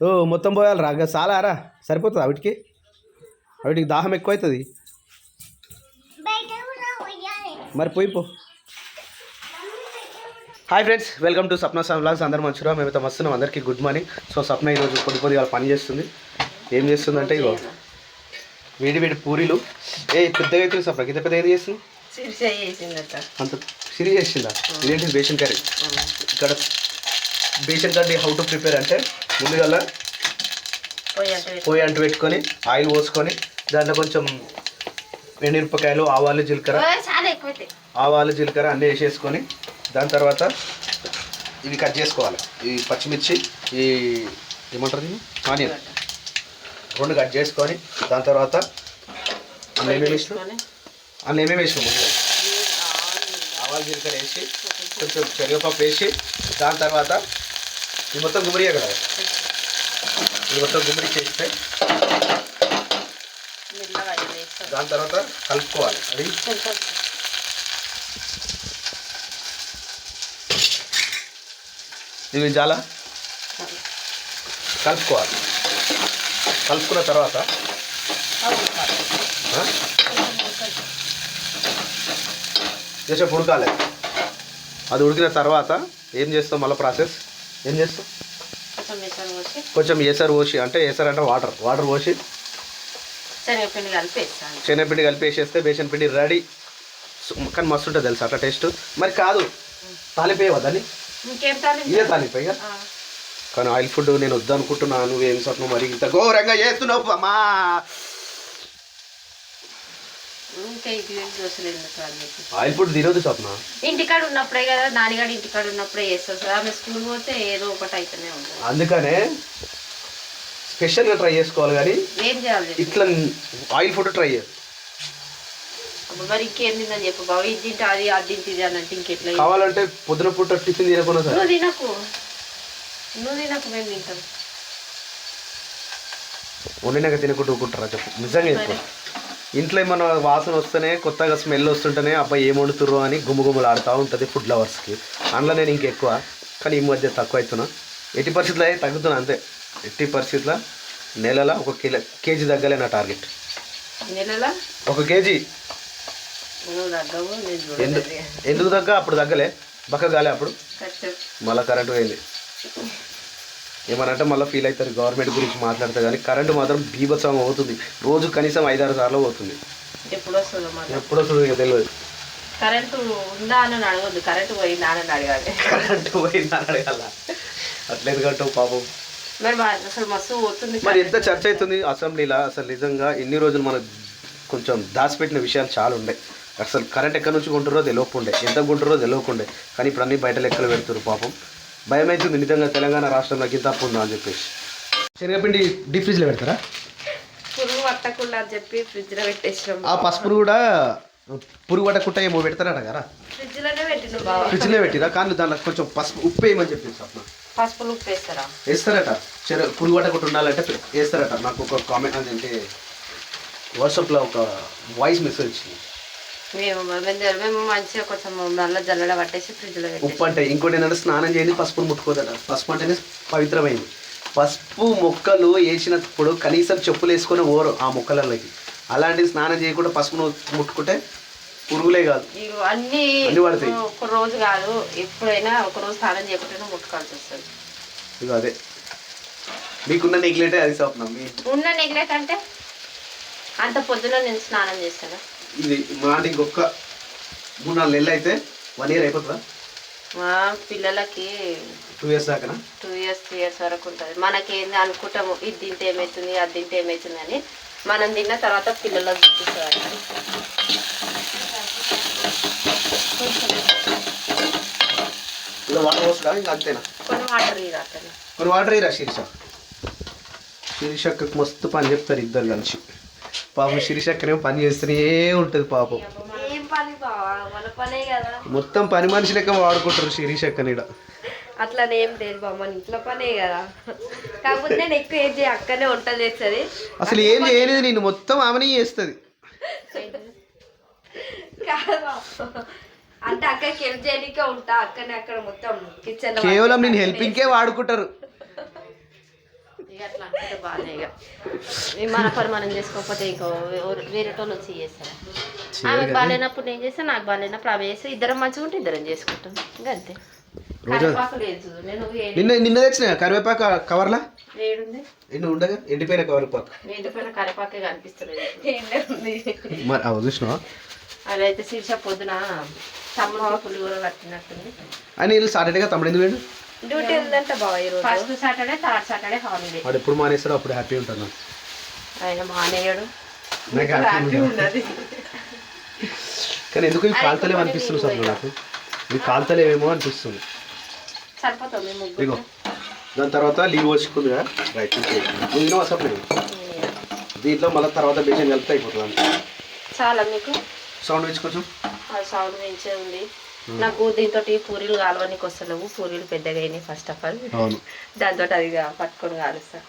ఓ మొత్తం పోయాలి రా చాలారా? చాలా రా సరిపోతుంది వీటికి? వీటికి దాహం ఎక్కువ అవుతుంది మరి పోయి పో. Hi friends welcome to Sapna vlogs అందరూ మంచిగా మేమైతే వస్తున్నాం అందరికీ గుడ్ మార్నింగ్ సో సప్న ఈరోజు కొద్ది కొద్దిగా పని చేస్తుంది. ఏం చేస్తుందంటే ఇగో వేడి వేడి పూరీలు. ఏ పెద్దగా అవుతుంది సప్న ఇంత పెద్దగా ఏది చేస్తుంది? అంత సిరి చేసిందా? ఇదేంటి బేషన్ కర్రీ? ఇక్కడ besan curry how to prepare అంటే ముందుగా పోయి అంటే పెట్టుకొని ఆయిల్ పోసుకొని దాంట్లో కొంచెం ఎండుమిరపకాయలు ఆవాలు జీలకర్ర. ఆవాలు జీలకర్ర అన్నీ వేసేసుకొని దాని తర్వాత ఇవి కట్ చేసుకోవాలి. ఈ పచ్చిమిర్చి ఈ ఏమంటారు దీన్ని? ఆనియన్. రెండు కట్ చేసుకొని దాని తర్వాత అందులో ఏమేమి వేసినాం అందులో ఏమేమి వేసినాం ముందుగా ఆవాలు జీలకర్ర వేసి కొంచెం శనగపప్పు వేసి దాని తర్వాత ఇది మొత్తం గుమ్మడియే కదా? ఇది మొత్తం గుమ్మడి చేస్తే దాని తర్వాత కలుపుకోవాలి. అది ఇవి చాలా. కలుపుకోవాలి. కలుపుకున్న తర్వాత? చేసే ఉడకాలి అది ఉడికిన తర్వాత ఏం చేస్తాం మళ్ళీ ప్రాసెస్? ఏం చేస్తాం కొంచెం పోసి. ఏసరు పోసి అంటే ఏసరు అంటే వాటర్ వాటర్ పోసి. శనగపిండి కలిపి శనగపిండి కలిపి వేసేస్తే బేసన్ పిండి రెడీ. కానీ మస్తు ఉంటుంది తెలుసా అట్లా టేస్ట్? మరి కాదు తాలిపోయేవా దాన్ని? ఇంకేం? ఇదే తాలిపోయి కానీ ఆయిల్ ఫుడ్ నేను వద్దనుకుంటున్నాను నువ్వేం స్వప్నం మరి ఇంత ఘోరంగా చేస్తున్నావు అమ్మా. ఆయిల్ ఫుడ్ తినొద్దు స్వప్న ఇంటికాడ ఉన్నప్పుడే కదా నాన్నగాడు ఇంటికాడ ఉన్నప్పుడే చేస్తాం సార్. ఆమె స్కూల్ పోతే ఏదో ఒకటి అయితేనే ఉంటుంది. అందుకనే స్పెషల్గా ట్రై చేసుకోవాలి కానీ ఏం చేయాలి? ఇట్లా ఆయిల్ ఫుడ్ ట్రై చేయాలి మరి ఇంకేం తిందని చెప్పు బాబు ఇది తింటే అది అది తింటే ఇది అని అంటే ఇంకెట్లా కావాలంటే పొద్దున పూట టిఫిన్ తినకుండా సార్. తినకు. నువ్వు తినకు మేము తింటాం వండినాక తినకుండా ఊరుకుంటారా చెప్పు. నిజంగా చెప్పు. ఇంట్లో ఏమన్నా వాసన వస్తేనే కొత్తగా స్మెల్ వస్తుంటేనే అబ్బాయి ఏం వండుతుర్రు అని గుమ్మగుమ్మలు ఆడుతూ ఉంటుంది ఫుడ్ లవర్స్కి అందులో నేను ఇంకెక్కువ కానీ ఈ మధ్య తక్కువ అవుతున్నా ఎట్టి పరిస్థితుల్లో అయితే తగ్గుతున్నా అంతే. ఎట్టి పరిస్థితుల్లో నెలలో ఒక కిలో కేజీ తగ్గలే నా టార్గెట్ నెలలా? ఒక కేజీ. ఎందుకు తగ్గ? అప్పుడు తగ్గలే. బక్క కాలే అప్పుడు. మళ్ళీ కరెంట్ పోయింది. ఏమనంటే మళ్ళీ ఫీల్ అవుతారు గవర్నమెంట్ గురించి మాట్లాడితే కానీ కరెంటు మాత్రం బీభత్సం అవుతుంది రోజు కనీసం ఐదారు సార్లు పోతుంది. ఎప్పుడు వస్తుందో మరి ఎప్పుడు వస్తుంది ఇక తెలియదు కరెంటు ఉందా అని అడగద్దు. కరెంటు పోయిందా అని అడగాలి. కరెంటు పోయింది అని అడగాల. అట్లా ఎందుకంటావు పాపం. మరి మా- అసలు మస్తు పోతుంది మరి ఎంత చర్చ అవుతుంది? అసెంబ్లీలో అసలు నిజంగా ఎన్ని రోజులు మనకు కొంచెం దాచిపెట్టిన విషయాలు చాలా ఉండే. అసలు కరెంట్ ఎక్కడి నుంచి కొంటారో తెలియకుండే ఎంత కొంటారో తెలియకుండే కానీ ఇప్పుడు అన్ని బయట లెక్కలు పెడుతున్నారు పాపం. భయం అవుతుంది నిజంగా తెలంగాణ రాష్ట్రంలో ఇంత తప్పు ఉందా అని చెప్పేసి. శనగపిండి డీప్ ఫ్రిడ్జ్లో పెడతారా? పురుగు పట్టకుండా అని చెప్పి ఫ్రిడ్జ్లో పెట్టేసినాం. ఆ పసుపును కూడా పురుగు పట్టకుండా ఏమో పెడతారట కదా? ఫ్రిడ్జ్లోనే పెట్టిన బావ. ఫ్రిడ్జ్లో పెట్టిరా? కానీ దాంట్లో కొంచెం పసుపు ఉప్పు వేయమని చెప్పింది స్వప్న పసుపులు ఉప్పు వేస్తారా? వేస్తారట. చెర పురుగు పట్టకుండా ఉండాలంటే వేస్తారట. నాకు ఒక కామెంట్ అంటే వాట్సాప్లో ఒక వాయిస్ మెసేజ్ వచ్చింది. మేము మేము మేము మంచిగా కొంచెం నల్ల జల్లడ పట్టేసి ఉప్పు అంటే ఇంకోటి ఏంటంటే స్నానం చేయండి పసుపును ముట్టుకోదట. పసుపు అంటేనే పవిత్రమైంది. పసుపు మొక్కలు వేసినప్పుడు కనీసం చెప్పులు వేసుకొని ఓరు ఆ మొక్కలలోకి. అలాంటివి స్నానం చేయకుండా పసుపును ముట్టుకుంటే పురుగులే కాదు. అన్ని. ఒక రోజు కాదు ఎప్పుడైనా ఒక రోజు స్నానం చేయకుండా ముట్టుకోవాల్సి వస్తుంది. ఇక అదే. మీకున్న నెగ్లెటే అది స్వప్నం. ఉన్న నెగ్లెక్ట్ అంటే అంత పొద్దున నేను స్నానం చేస్తాను? ఇది మా ఇంకొక మూడు నాలుగు నెలలు అయితే వన్ ఇయర్ అయిపోతుందా? మా పిల్లలకి టూ ఇయర్స్ దాకా టూ ఇయర్స్ త్రీ ఇయర్స్ వరకు ఉంటుంది. మనకేంది అనుకుంటాము ఇది తింటే ఏమవుతుంది అది తింటే ఏమవుతుంది అని. మనం తిన్న తర్వాత పిల్లలకు చూపిస్తారు వాటర్ పోసుడా ఇంకా అంతేనా? కొన్ని వాటర్ రాకండి కొన్ని వాటర్ ఇరా శీర్ష. మస్తు పని చెప్తారు ఇద్దరు కలిసి. పాపం శీర్షక్కనేమో పని చేస్తూనే ఉంటుంది పాపం. మొత్తం పని మనిషి లెక్క వాడుకుంటారు శీర్షక్కని ఈడ. అట్లనే ఏం లేదు బావ మన ఇంట్లో పనే కదా. కాకపోతే నేను ఎక్కువ ఏం చేయ అక్కనే వంట చేస్తుంది. అసలు ఏం చేయలేదు నేను మొత్తం ఆమెనే చేస్తుంది. అంటే అక్కడికి హెల్ప్ చేయడానికే ఉంటా అక్కనే అక్కడ మొత్తం కిచెన్ కేవలం నేను హెల్పింగ్కే వాడుకుంటారు. ఇక అట్లా అనుకుంటే బాగానే ఇక. ఈ మన పని మనం చేసుకోకపోతే ఇంకో ఎవరు- వేరే వాళ్ళు వచ్చి చేస్తారు? ఆమెకు బాగాలేనప్పుడు నేను చేస్తాను నాకు బాగాలేనప్పుడు ఆమె చేస్తే. ఇద్దరం మంచిగా ఉంటే ఇద్దరం చేసుకుంటాం. ఇంకా అంతే. కరివేపాకు లేదు నేను ఏడు- నిన్న నిన్న తెచ్చిన కరివేపాకు కవర్లా? ఏడుంది. ఎన్ని ఉండగా? ఎండిపోయిన కరివేపాకు ఎండిపోయిన కరివేపాకే కనిపిస్తలేదు ఉంది మరి అవి చూసినావా? అలా అయితే శీర్ష పొద్దున తమ్ముడు పుల్లి కూడా కట్టినట్టుంది అని వీళ్ళు సాటర్డేగా తమ్ముడు ఎందుకు వేడు డ్యూటీ ఉందంట బాగా ఈరోజు. First Saturday third Saturday holiday వాడు ఎప్పుడు మానేస్తాడో అప్పుడు హ్యాపీ ఉంటాను ఆయన మానేయడు. నాకు హ్యాపీ ఉన్నది. కానీ ఎందుకు ఇవి కాలుతలేవు అనిపిస్తుంది సార్ నాకు? ఇవి కాలుతలేవేమో అనిపిస్తుంది. ఇదిగో. దాని తర్వాత లీవ్ వచ్చుకుంది కదా రైట్ నేను అసలు దీంట్లో మళ్ళీ తర్వాత బేషన్ కలిపితే అయిపోతుంది చాలా మీకు? సౌండ్ వేసుకోవచ్చు ఆ సౌండ్ పెంచే ఉంది. నాకు దీంతో పూరీలు కాలవనికి వస్తలేవు పూరీలు పెద్దగా అయినాయి ఫస్ట్ ఆఫ్ ఆల్ అవును. దాంతో అది గా- పట్టుకొని కాలుస్తా.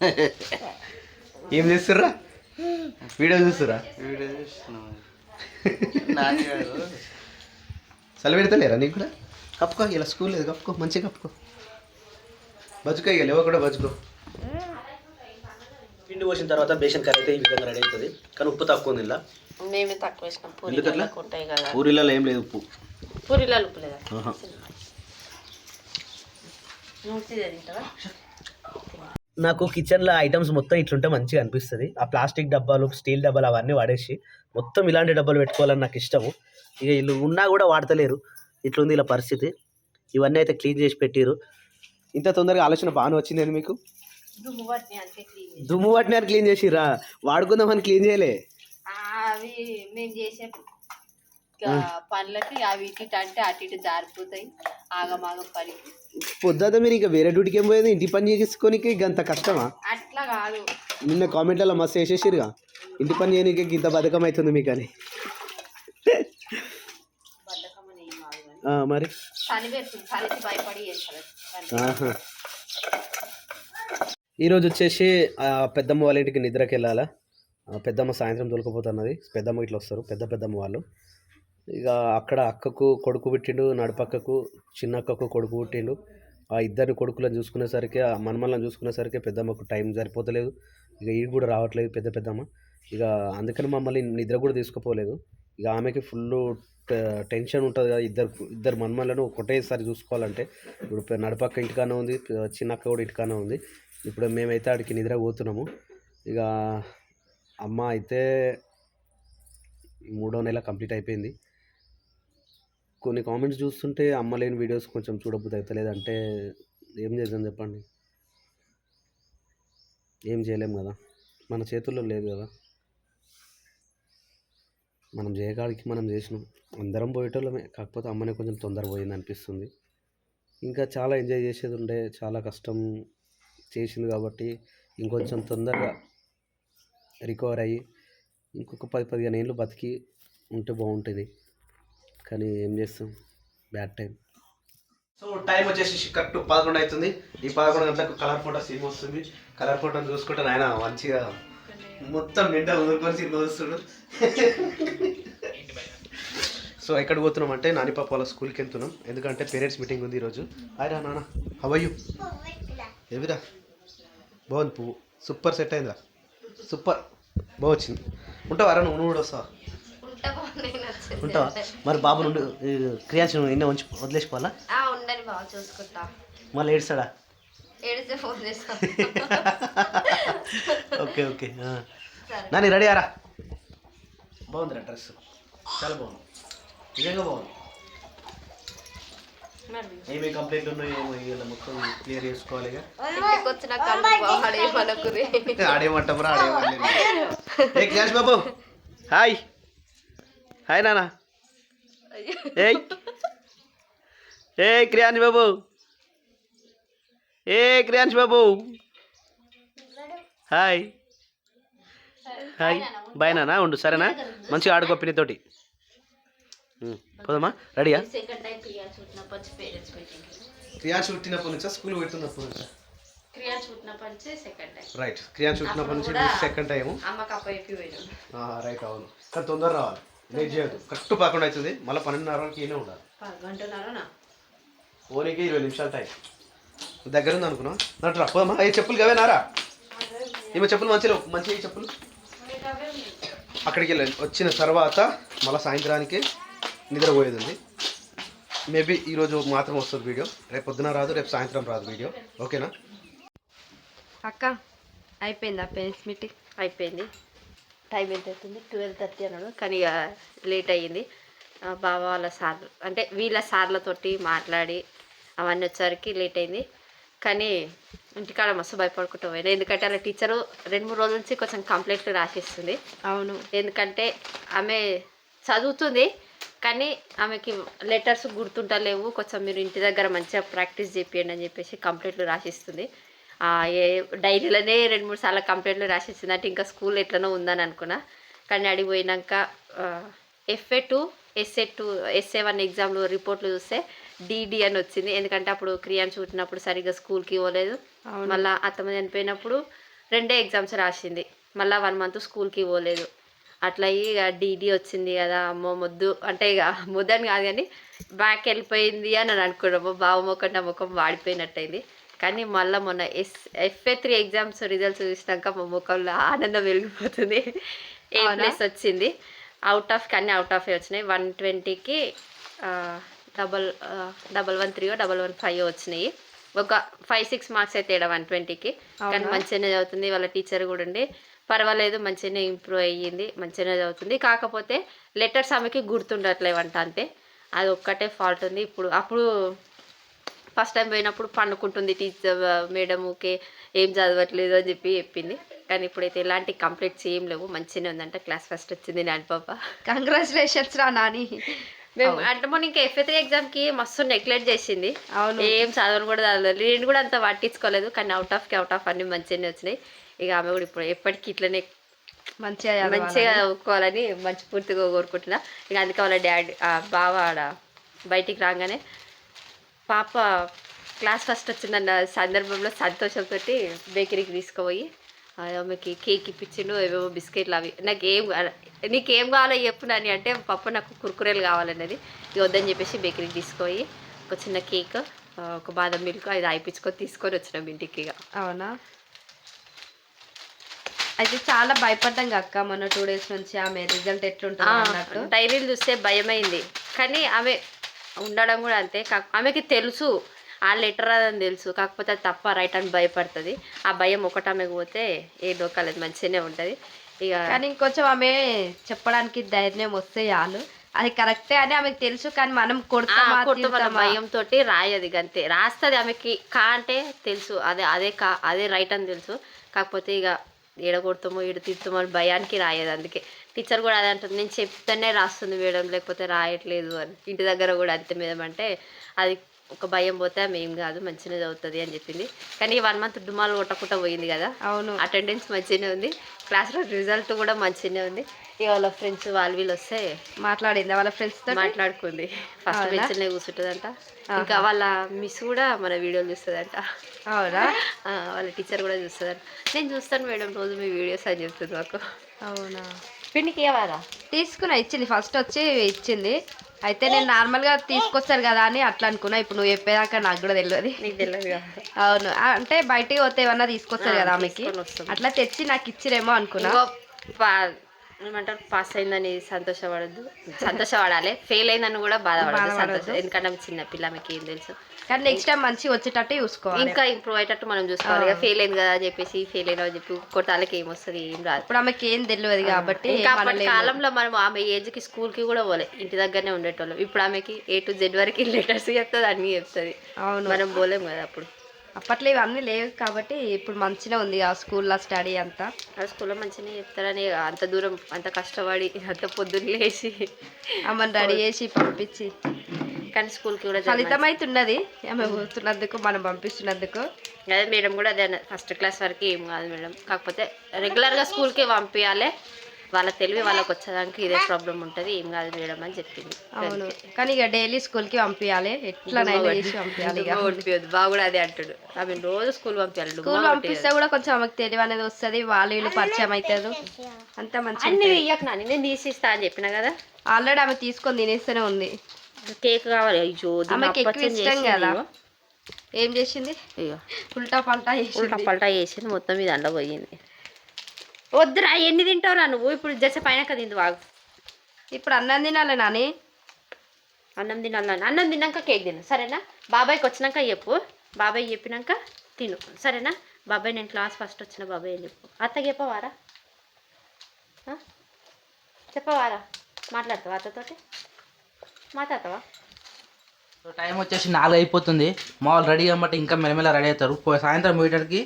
ఏం చేస్తుర్రా? వీడియో చూస్తురా సెలవు పెడతలేరా నీకు కూడా? కప్పుకో ఇలా స్కూల్ లేదు కప్పుకో మంచిగా కప్పుకో. బతుకో ఇక లేవ కూడా బతుకో. పిండి పోసిన తర్వాత బేషన్ కర్రీ అయితే ఈ విధంగా రెడీ అవుతుంది. కానీ ఉప్పు తక్కువ ఉంది ఇలా మేమే తక్కువ వేసినాం? పూరీలు ఉంటాయి కదా. పూరీలలో ఏం లేదు ఉప్పు. పూరీలు ఉప్పు లేదా? ఆహా. నువ్వు తింటావా? నాకు కిచెన్లో ఐటమ్స్ మొత్తం ఇట్లుంటే మంచిగా అనిపిస్తుంది. ఆ ప్లాస్టిక్ డబ్బాలు స్టీల్ డబ్బాలు అవన్నీ వాడేసి మొత్తం ఇలాంటి డబ్బాలు పెట్టుకోవాలని నాకు ఇష్టము. ఇక వీళ్ళు ఉన్నా కూడా వాడతలేరు. ఇట్లుంది ఇలా పరిస్థితి. ఇవన్నీ అయితే క్లీన్ చేసి పెట్టిరు ఇంత తొందరగా ఆలోచన బాగానే వచ్చింది మీకు? దుమ్ము అంతే క్లీన్ దుమ్ము పట్టినారు క్లీన్ చేసిరా వాడుకుందామని క్లీన్ చేయలే. అవి మేము చేసే పనులకి అవి ఇటు అంటే అటు ఇటు జారిపోతాయి ఆగమాగం పనికి మీరు ఇంకా వేరే డ్యూటీకి ఏం పోయేది? ఇంటి పని చేసుకోనికి గంత కష్టమా? అట్లా కాదు. నిన్న కామెంట్లలో మస్తు వేసేసిరుగా ఇంటి పని చేయడానికి ఇంత బద్ధకం అవుతుంది మీకు అని మరి. ఈరోజు వచ్చేసి పెద్దమ్మ వాళ్ళ ఇంటికి నిద్రకి వెళ్ళాలా పెద్దమ్మ సాయంత్రం దొరికిపోతున్నది పెద్దమ్మ ఇట్లా వస్తారు. పెద్ద పెద్దమ్మ వాళ్ళు. ఇక అక్కడ అక్కకు కొడుకు పుట్టిండు నడుపక్కకు చిన్న అక్కకు కొడుకు పుట్టిండు. ఆ ఇద్దరు కొడుకులను చూసుకునేసరికి ఆ మనమల్ని చూసుకునేసరికి పెద్దమ్మకు టైం సరిపోతలేదు. ఇక ఈ కూడా రావట్లేదు పెద్ద పెద్దమ్మ. ఇక అందుకని మమ్మల్ని నిద్ర కూడా తీసుకుపోలేదు. ఇక ఆమెకి ఫుల్ టెన్షన్ ఉంటుంది కదా ఇద్దరు ఇద్దరు మనమలను ఒకటేసారి చూసుకోవాలంటే. ఇప్పుడు నడపక్క ఇంటికానే ఉంది చిన్న అక్క కూడా ఇంటికానే ఉంది. ఇప్పుడు మేమైతే ఆడికి నిద్ర పోతున్నాము. ఇక అమ్మ అయితే మూడో నెల కంప్లీట్ అయిపోయింది. కొన్ని కామెంట్స్ చూస్తుంటే అమ్మలేని వీడియోస్ కొంచెం చూడబుద్ధి అవుతలేదు అంటే ఏం చేద్దాం చెప్పండి? ఏం చేయలేం కదా. మన చేతుల్లో లేదు కదా. మనం చేయగాడికి మనం చేసినాం. అందరం పోయేటోళ్ళమే. కాకపోతే అమ్మనే కొంచెం తొందర పోయింది అనిపిస్తుంది. ఇంకా చాలా ఎంజాయ్ చేసేది ఉండే. చాలా కష్టం చేసింది కాబట్టి ఇంకొంచెం తొందరగా రికవర్ అయ్యి ఇంకొక పది పదిహేను ఏళ్ళు బతికి ఉంటే బాగుంటుంది. కానీ ఏం చేస్తాం? Bad time. సో టైం వచ్చేసి కరెక్ట్ పదకొండు అవుతుంది. ఈ పదకొండు గంటలకు కలర్ ఫోటో సినిమా వస్తుంది. కలర్ ఫోటో చూసుకుంటే ఆయన మంచిగా మొత్తం నిండా వదులుకొని సినిమా వస్తుడు సో ఎక్కడికి పోతున్నాం అంటే నాని పాప వాళ్ళ స్కూల్కి వెళ్తున్నాం. ఎందుకంటే పేరెంట్స్ మీటింగ్ ఉంది ఈరోజు. హాయ్ రా నాన్న. హవయ్యూ ఎవిరా బాగుంది పువ్వు. సూపర్ సెట్ అయిందిరా సూపర్. బాగా వచ్చింది. ఉంటావా రా నువ్వు? నువ్వు కూడా వస్తావా. ఉంటావా? మరి బాబు నుండి క్రియాన్స్ ఎన్నో ఉంచి వదిలేసిపోవాలా? ఆ, ఉండని బాగా చూసుకుంటా. మళ్ళీ ఏడుస్తాడా? ఏడిస్తే ఫోన్ చేస్తాను ఓకే ఓకే నాని రెడీ ఆరా బాగుందిరా డ్రెస్. చాలా బాగుంది. నిజంగా బాగుంది. మరి. ఏమేమి కంప్లైంట్లు ఉన్నాయో ఏమో ఇలా మొత్తం క్లియర్ చేసుకోవాలి వచ్చిన ఆడేమంటామరా ఆడేమని ఏ క్లాస్ బాబు. హాయ్. హాయ్ నాన్న ఏయ్. ఏ క్రియాన్స్ బాబు. ఏ క్రియాన్స్ బాబు. హాయ్. హాయ్. బాయ్ నాన్న ఉండు సరేనా? మంచిగా ఆడుకో పిన్నితోటి ఉమ్, పోదామా? రెడీయా? సెకండ్ టైం క్రియా చుట్టినప్పటి నుంచి పేరెంట్స్ మీటింగ్. క్రియాన్స్ పుట్టినప్పటి నుంచా స్కూల్ పెడుతున్నప్పటి నుంచా? క్రియా చుట్టినప్పటి నుంచి సెకండ్ టైం రైట్ క్రియాన్స్ పుట్టినప్పటి నుంచి సెకండ్ రైట్ అవును. కానీ తొందర రావాలి. లేట్ చేయదు కరెక్ట్ పదకొండు అవుతుంది. మళ్ళీ పన్నెండున్నర వరకు ఈయనే ఉండాలి. ఓనికి ఇరవై నిమిషాలు టైం. దగ్గర ఉంది అనుకున్నా నటురా పోదమ్మా అయ్యి చెప్పులు కవే నారా? ఈమె చెప్పులు మంచిగా మంచిగా ఈ చెప్పులు? అక్కడికి వెళ్ళి వచ్చిన తర్వాత మళ్ళీ సాయంత్రానికి నిద్రపోయేది ఉంది మేబీ ఈరోజు మాత్రం వస్తుంది వీడియో. రేపు పొద్దున రాదు రేపు సాయంత్రం రాదు వీడియో. ఓకేనా? అక్క అయిపోయిందా? Parents meeting? అయిపోయింది. టైం ఎంత అవుతుంది? ట్వెల్వ్ థర్టీ అన్నాడు. కానీ ఇక లేట్ అయ్యింది. బావ వాళ్ళ సార్ అంటే వీళ్ళ సార్లతోటి మాట్లాడి అవన్నీ వచ్చేసరికి లేట్ అయింది. కానీ ఇంటికాడ మస్తు భయపడుకుంటూ పోయినా. ఎందుకంటే అలా టీచరు రెండు మూడు రోజుల నుంచి కొంచెం కంప్లైంట్లు రాసిస్తుంది. అవును. ఎందుకంటే ఆమె చదువుతుంది కానీ ఆమెకి లెటర్స్ గుర్తుంటలేవు. కొంచెం మీరు ఇంటి దగ్గర మంచిగా ప్రాక్టీస్ చేపియండి అని చెప్పేసి కంప్లైంట్లు రాసిస్తుంది. డైరీలోనే రెండు మూడు సార్లు కంప్లైంట్లు రాసిస్తుంది అంటే ఇంకా స్కూల్ ఎట్లనో ఉందని అనుకున్నా. కానీ అడిగి పోయినాక FA two SA two SA one ఎగ్జామ్లు రిపోర్ట్లు చూస్తే డిడి అని వచ్చింది. ఎందుకంటే అప్పుడు క్రియాన్ చూసినప్పుడు సరిగ్గా స్కూల్కి ఇవ్వలేదు. మళ్ళీ అత్తమ్మ చనిపోయినప్పుడు రెండే ఎగ్జామ్స్ రాసింది. మళ్ళీ వన్ మంత్ స్కూల్కి పోలేదు. అట్లా ఇక డీడీ వచ్చింది కదా అమ్మో మొద్దు. అంటే ఇక ముద్దని కాదు కానీ బ్యాక్ వెళ్ళిపోయింది అని అని అనుకున్నాము. బావ ముఖం నా ముఖం వాడిపోయినట్టయింది. కానీ మళ్ళీ మొన్న S FA three exams results చూసినాక మా ముఖంలో ఆనందం వెలిగిపోతుంది. ఏ? ప్లస్ వచ్చింది. అవుట్ ఆఫ్ కానీ అవుట్ ఆఫ్ వచ్చినాయి. వన్ ట్వంటీకి double double one three double one five వచ్చినాయి. ఒక ఫైవ్ సిక్స్ మార్క్స్ అయితే ఇక్కడ వన్ ట్వంటీకి కానీ? మంచిగానే చదువుతుంది. వాళ్ళ టీచర్ కూడా ఉండి. పర్వాలేదు మంచిగానే ఇంప్రూవ్ అయ్యింది. మంచిగానే చదువుతుంది. కాకపోతే లెటర్స్ ఆమెకి గుర్తుండట్లేవంట అంతే. అది ఒక్కటే ఫాల్ట్ ఉంది. ఇప్పుడు అప్పుడు ఫస్ట్ టైం పోయినప్పుడు పండుకుంటుంది టీచర్ మేడం ఓకే ఏం చదవట్లేదు అని చెప్పి చెప్పింది. కానీ ఇప్పుడైతే ఎలాంటి కంప్లీట్స్ ఏం లేవు. మంచిగానే ఉందంట. క్లాస్ ఫస్ట్ వచ్చింది నాని పాప. కంగ్రాచులేషన్స్ రా నాని. మేము అంటే మొన్న ఇంకా ఎఫ్ఏ త్రీ ఎగ్జామ్కి మస్తు నెగ్లెక్ట్ చేసింది. అవును. ఏం చదవను కూడా చదవలేదు. నేను కూడా అంత పట్టించుకోలేదు. కానీ అవుట్ ఆఫ్కి అవుట్ ఆఫ్ అన్ని మంచిగానే వచ్చినాయి. ఇక ఆమె కూడా ఇప్పుడు ఎప్పటికీ ఇట్లనే మంచిగా. మంచిగా చదువుకోవాలని మంచి పూర్తిగా కోరుకుంటున్నా. ఇక అందుకే వాళ్ళ డాడీ బావ ఆడ బయటికి రాగానే పాప క్లాస్ ఫస్ట్ వచ్చిందన్న సందర్భంలో సంతోషంతో బేకరీకి తీసుకుపోయి ఆమెకి కేక్ ఇప్పించిండు ఏవేవో బిస్కెట్లు అవి. నాకు ఏం నీకు కావాలో చెప్పు నాని అంటే పప్పు నాకు కుర్కురేలు కావాలన్నది. ఇక వద్దని చెప్పేసి బేకరీకి తీసుకుపోయి ఒక చిన్న కేక్ ఒక బాదం మిల్క్ అది అయిపించుకొని తీసుకొని వచ్చినాం ఇంటికి అవునా? అయితే చాలా భయపడ్డాం అక్క. మొన్న టూ డేస్ నుంచి ఆమె రిజల్ట్ ఎట్లుంటుంది అన్నట్టు. డైరీలు చూస్తే భయమైంది. కానీ ఆమె ఉండడం కూడా అంతే. కాక ఆమెకి తెలుసు. ఆ లెటర్ అని తెలుసు. కాకపోతే అది తప్ప రైట్ అని భయపడుతుంది. ఆ భయం ఒకటి ఆమెకు పోతే ఏ డోకాలేదు మంచిగానే ఉంటుంది. ఇక కానీ ఇంకొంచెం ఆమె చెప్పడానికి ధైర్యం వస్తే చాలు. అది కరెక్టే అని ఆమెకు తెలుసు. కానీ మనం కొడుతున్న? భయంతో రాయదు ఇక అంతే. రాస్తుంది ఆమెకి. కా అంటే తెలుసు. అదే అదే కా అదే రైట్ అని తెలుసు. కాకపోతే ఇక ఏడ కొడతామో ఈడ తిడతామో అని భయానికి రాయదు అందుకే. టీచర్ కూడా అదే అంటుంది నేను చెప్తేనే రాస్తుంది మేడం లేకపోతే రాయట్లేదు అని. ఇంటి దగ్గర కూడా అంతే మేడం అంటే అది ఒక భయం పోతే ఏం కాదు మంచిగా చదువుతుంది అని చెప్పింది. కానీ వన్ మంత్ డుమాలు కొట్టకుండా పోయింది కదా. అవును. అటెండెన్స్ మంచిగానే ఉంది. క్లాస్లో రిజల్ట్ కూడా మంచిగానే ఉంది. ఇక వాళ్ళ ఫ్రెండ్స్ వాళ్ళు వీళ్ళు వస్తే మాట్లాడిందా వాళ్ళ ఫ్రెండ్స్తో మాట్లాడుకుంది. ఫస్ట్ అవునా? బెంచ్లోనే కూర్చుంటుందంట. ఇంకా వాళ్ళ మిస్ కూడా మన వీడియోలు చూస్తుందంట. అవునా? వాళ్ళ టీచర్ కూడా చూస్తుందంట. నేను చూస్తాను మేడం రోజు మీ వీడియోస్ అని చెప్తుంది మాకు. అవునా? పిండికి ఇవ్వాలా తీసుకున్నా ఇచ్చింది. ఫస్ట్ వచ్చి ఇచ్చింది. అయితే నేను నార్మల్గా తీసుకొస్తారు కదా అని అట్లా అనుకున్నా. ఇప్పుడు నువ్వు చెప్పేదాకా నాకు కూడా తెలియదు తెలియదు అవును. అంటే బయటికి పోతే ఏమన్నా తీసుకొస్తారు కదా ఆమెకి. అట్లా తెచ్చి నాకు ఇచ్చిరేమో అనుకున్నా. ఏమంటారు? పాస్ అయిందని సంతోషపడద్దు. సంతోషపడాలి. ఫెయిల్ అయిందని కూడా బాధపడదు. సంతోషం. ఎందుకంటే చిన్న పిల్ల ఆమెకి ఏం తెలుసు. కానీ నెక్స్ట్ టైం మంచిగా వచ్చేటట్టు చూసుకోవాలి. ఇంకా ఇంప్రూవ్ అయ్యేటట్టు మనం చూసుకోవాలి. ఇక ఫెయిల్ అయింది కదా చెప్పేసి ఫెయిల్ అయినా చెప్పి కొట్టాలకి ఏమొస్తుంది ఏం రాదు. ఇప్పుడు ఆమెకి ఏం తెలియదు కాబట్టి అప్పటి కాలంలో మనం ఆమె ఏజ్కి స్కూల్కి కూడా పోలే. ఇంటి దగ్గరనే ఉండేటోళ్ళం. ఇప్పుడు ఆమెకి ఏ టు జెడ్ వరకు లెటర్స్ చెప్తుంది అన్ని చెప్తుంది. అవును. మనం పోలేం కదా అప్పుడు. అప్పట్లో ఇవన్నీ లేవు కాబట్టి ఇప్పుడు మంచిగా ఉంది ఆ స్కూల్లో స్టడీ అంతా. ఆ స్కూల్లో మంచిగానే చెప్తారని అంత దూరం అంత కష్టపడి అంత పొద్దున్న లేచి ఆమెను రెడీ చేసి పంపించి. కానీ స్కూల్కి కూడా ఫలితం అయితే ఉన్నది ఆమె పోతున్నందుకు మనం పంపిస్తున్నందుకు. అదే మేడం కూడా అదే ఫస్ట్ క్లాస్ వరకు ఏం కాదు మేడం. కాకపోతే రెగ్యులర్గా స్కూల్కి పంపించాలి వాళ్ళ తెలివి వాళ్ళకి వచ్చేదానికి ఇదే ప్రాబ్లం ఉంటుంది ఏం కాదు మేడం అని చెప్పింది. అవును. కానీ ఇక డైలీ స్కూల్కి పంపించాలి చేసి పంపించాలి బాగా కూడా అదే అంటాడు. ఆమె రోజు స్కూల్ పంపించాలి స్కూల్. పంపిస్తే కూడా కొంచెం ఆమెకు తెలివి అనేది వస్తుంది వాళ్ళు వీళ్ళు పరిచయం అవుతారు అంత మంచి అన్ని ఇయ్యకు నాని నేను తీసిస్తా అని చెప్పిన కదా? ఆల్రెడీ ఆమె తీసుకొని తినేస్తూనే ఉంది. కేక్ కావాలి. అయ్యో ఆమెకి ఎక్కువ ఇష్టం కదా. ఏం చేసింది? ఉల్టా పల్టా ఉల్టా పల్టా చేసింది మొత్తం ఇది అండ పోయింది వద్దురా ఎన్ని తింటావురా నువ్వు? ఇప్పుడు జస పైన తింది వాగు ఇప్పుడు అన్నం తినాలి నాని. అన్నం తినాలి అన్నం తిన్నాక కేక్ తిను సరేనా? బాబాయ్కి వచ్చినాక చెప్పు. బాబాయ్ చెప్పినాక తిను సరేనా? బాబాయ్ నేను క్లాస్ ఫస్ట్ వచ్చిన బాబాయ్ అని చెప్పు. అత్తకి చెప్పవారా? చెప్పవారా? మాట్లాడతావా అత్తతోటి? మాట్లాడతావా? టైం వచ్చేసి నాలుగు అయిపోతుంది. మా వాళ్ళు రెడీ అన్నమాట ఇంకా మెల్లమెల్ల రెడీ అవుతారు. సాయంత్రం పోయేటరికి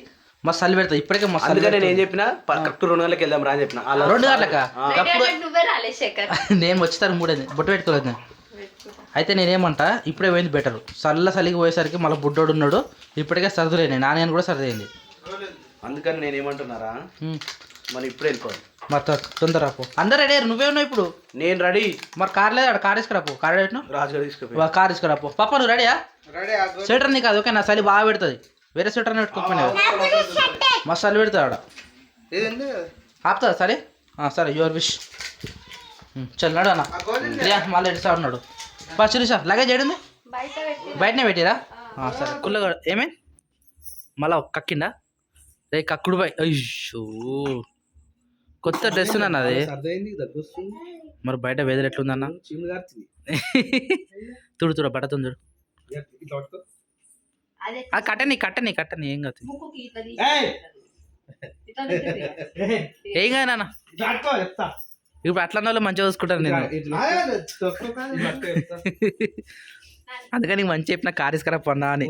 మస్తు చలి పెడతాయి ఇప్పటికే మస్తు చలి అందుకని నేను ఏం పెడుతుంది. చెప్పిన కరెక్ట్ రెండు గంటలకు వెళ్దాం రా అని చెప్పిన. అలా రెండు గంటలకా అప్పుడు నువ్వే రాలే శేఖర్. నేను వచ్చేసరికి బొట్టు పెట్టుకోలేదు నేను. అయితే నేనేమంట ఇప్పుడే పోయింది బెటర్. చల్ల చలికి పోయేసరికి మళ్ళీ బుడ్డోడు ఉన్నాడు. ఇప్పటికే సర్దులేని నాన్న కూడా సర్దైంది అందుకని నేను ఏమంటున్నారా? ఉమ్. మనం ఇప్పుడు వెళ్ళిపోవాలి. మరి తొ- తొందర పో. అందరు రెడీ అయ్యారు. నువ్వే ఉన్నావు ఇప్పుడు. నేను రెడీ. మరి కార్ లేదా కార్ తీసుకురా పో. కార్ పెట్టినా రాజుగారు తీసుకుపోయి కార్ తీసుకురా పో. పాప నువ్వు రెడీయా? స్వెటర్ నీ కాదు ఓకే నా చలి బాగా పెడుతుంది. వేరే స్వెటర్ పెట్టుకోకపోయినా మస్తు చలి పెడుతుంది ఆడ. ఆపుతుందా సరే? ఆ, సరే యువర్ విష్ చల్ నడు అన్న. ప్రియా మళ్ళీ ఎడిసా ఉన్నాడు? బా చూసా లగేజ్ ఏడుంది బయటనే పెట్టిరా? ఆ, సరే. కుల్లగా ఏమైంది మళ్ళా కక్కిండా? రే కక్కుడు బై అయ్యో. కొత్త డ్రెస్ నాన్న అది మరి బయట వెదర్ ఎట్లుందన్న? తుడు తుడు ఇట్లా పట్టుకో. అదే కట్టని కట్టని కట్టని ఏం కాదు. ఏం కాదు నాన్న. ఇప్పుడు అట్లా వాళ్ళు మంచిగా చూసుకుంటారు నేను. అందుకని నీకు మంచి చెప్పిన కార్ ఇసుకరా పన్నా అని.